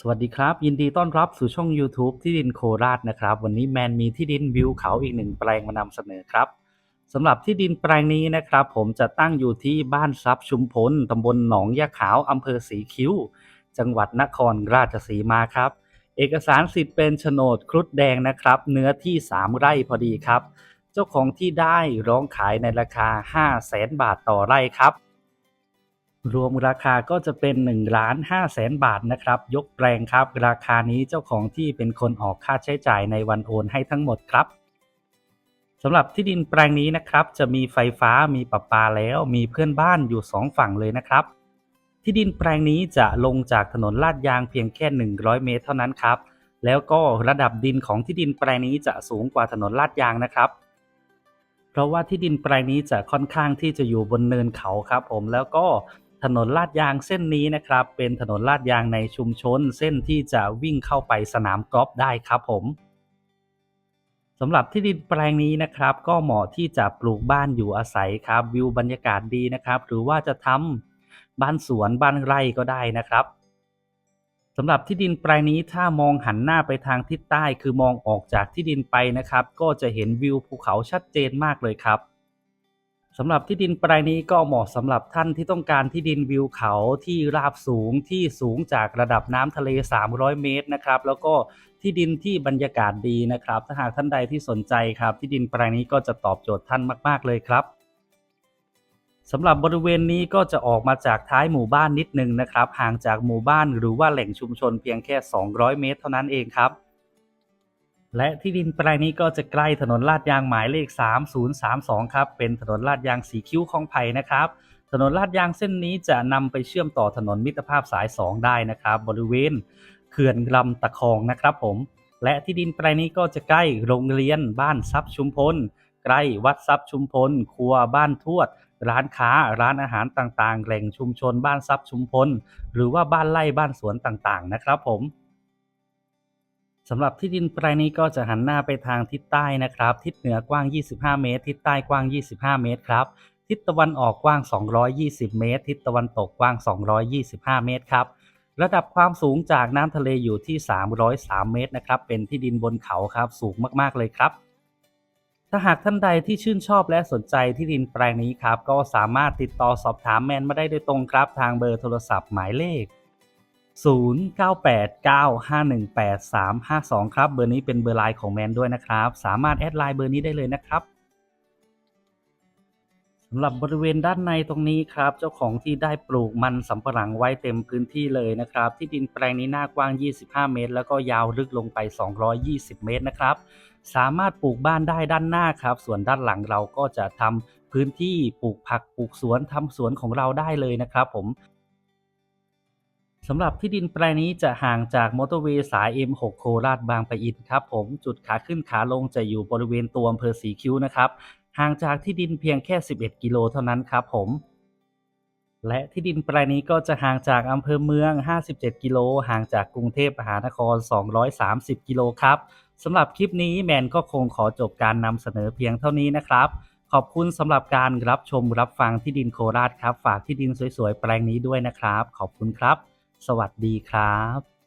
สวัสดีครับ ยินดีต้อนรับสู่ช่อง YouTube ที่ดินโคราชนะครับ วันนี้แมนมีที่ดินวิวเขาอีกหนึ่งแปลงมานำเสนอครับสำหรับที่ดินแปลงนี้นะครับ ผมจะตั้งอยู่ที่บ้านทรัพย์ชุมพลตำบลหนองยะขาวอำเภอสีคิ้ว จังหวัดนครราชสีมาครับ เอกสารสิทธิ์เป็นโฉนดครุฑแดงนะครับ เนื้อที่ 3 ไร่พอดีครับ เจ้าของที่ได้ร้องขายในราคา 5 0 0แสนบาทต่อไร่ครับ รวมราคาก็จะเป็น1ล้าน5แสนบาทนะครับ ยกแปลงครับ ราคานี้เจ้าของที่เป็นคนออกค่าใช้จ่ายในวันโอนให้ทั้งหมดครับสำหรับที่ดินแปลงนี้นะครับ จะมีไฟฟ้ามีประปาแล้วมีเพื่อนบ้านอยู่ 2 ฝั่งเลยนะครับ ที่ดินแปลงนี้จะลงจากถนนลาดยางเพียงแค่ 100 เมตรเท่านั้นครับ แล้วก็ระดับดินของที่ดินแปลงนี้จะสูงกว่าถนนลาดยางนะครับเพราะว่าที่ดินแปลงนี้จะค่อนข้างที่จะอยู่บนเนินเขาครับ ผมแล้วก็ ถนนลาดยางเส้นนี้นะครับ เป็นถนนลาดยางในชุมชน เส้นที่จะวิ่งเข้าไปสนามกอล์ฟได้ครับผมสำหรับที่ดินแปลงนี้นะครับ ก็เหมาะที่จะปลูกบ้านอยู่อาศัยครับ วิวบรรยากาศดีนะครับ หรือว่าจะทำบ้านสวนบ้านไร่ก็ได้นะครับสำหรับที่ดินแปลงนี้ถ้ามองหันหน้าไปทางทิศใต้ คือมองออกจากที่ดินไปนะครับ ก็จะเห็นวิวภูเขาชัดเจนมากเลยครับ สำหรับที่ดินแปลงนี้ก็เหมาะสำหรับท่านที่ต้องการที่ดินวิวเขาที่ราบสูงที่สูงจากระดับน้ำทะเล 300 เมตรนะครับ แล้วก็ที่ดินที่บรรยากาศดีนะครับ ถ้าหากท่านใดที่สนใจครับ ที่ดินแปลงนี้ก็จะตอบโจทย์ท่านมาก ๆ เลยครับสำหรับบริเวณนี้ก็จะออกมาจากท้ายหมู่บ้านนิดนึงนะครับ ห่างจากหมู่บ้านหรือว่าแหล่งชุมชนเพียงแค่ 200 เมตร เท่านั้นเองครับ และที่ดินแปลงนี้ก็จะใกล้ถนนลาดยางหมายเลข 3032 ครับ เป็นถนนลาดยางสีคิ้วของไผ่นะครับ ถนนลาดยางเส้นนี้จะนำไปเชื่อมต่อถนนมิตรภาพสาย 2 ได้นะครับ บริเวณเขื่อนลำตะคองนะครับผม และที่ดินแปลงนี้ก็จะใกล้โรงเรียนบ้านทรัพย์ชุมพล ใกล้วัดทรัพย์ชุมพล ครัวบ้านทวด ร้านค้า ร้านอาหารต่างๆ แหล่งชุมชนบ้านทรัพย์ชุมพล หรือว่าบ้านไร่บ้านสวนต่างๆ นะครับผม สำหรับที่ดินแปลงนี้ก็จะหันหน้าไปทางทิศใต้นะครับ ทิศเหนือกว้าง 25 เมตร ทิศใต้กว้าง 25 เมตรครับ ทิศตะวันออกกว้าง 220 เมตร ทิศตะวันตกกว้าง 225 เมตรครับ ระดับความสูงจากน้ำทะเลอยู่ที่ 303 เมตรนะครับ เป็นที่ดินบนเขาครับ สูงมากๆเลยครับ ถ้าหากท่านใดที่ชื่นชอบและสนใจที่ดินแปลงนี้ครับ ก็สามารถติดต่อสอบถามแมนมาได้โดยตรงครับ ทางเบอร์โทรศัพท์หมายเลข 0989518352 ครับ เบอร์นี้เป็นเบอร์ไลน์ของแมนด้วยนะครับ สามารถแอดไลน์เบอร์นี้ได้เลยนะครับสำหรับบริเวณด้านในตรงนี้ครับ เจ้าของที่ได้ปลูกมันสำปะหลังไว้เต็มพื้นที่เลยนะครับ ที่ดินแปลงนี้หน้ากว้าง 25 เมตร แล้วก็ยาวลึกลงไป 220 เมตรนะครับ สามารถปลูกบ้านได้ด้านหน้าครับ ส่วนด้านหลังเราก็จะทำพื้นที่ปลูกผักปลูกสวนทำสวนของเราได้เลยนะครับ ผม สำหรับที่ดินแปลงนี้จะห่างจากมอเตอร์เวย์สาย M6 โคราชบางปะอินครับผมจุดขาขึ้นขาลงจะอยู่บริเวณตัวอำเภอสีคิ้วนะครับห่างจากที่ดินเพียงแค่ 11 กิโลเท่านั้นครับผมและที่ดินแปลงนี้ก็จะห่างจากอำเภอเมือง 57 กิโล ห่างจากกรุงเทพมหานคร 230 กิโลครับสำหรับคลิปนี้แมนก็คงขอจบการนำเสนอเพียงเท่านี้นะครับ ขอบคุณสำหรับการรับชมรับฟังที่ดินโคราชครับ ฝากที่ดินสวยๆ แปลงนี้ด้วยนะครับ ขอบคุณครับ สวัสดีครับ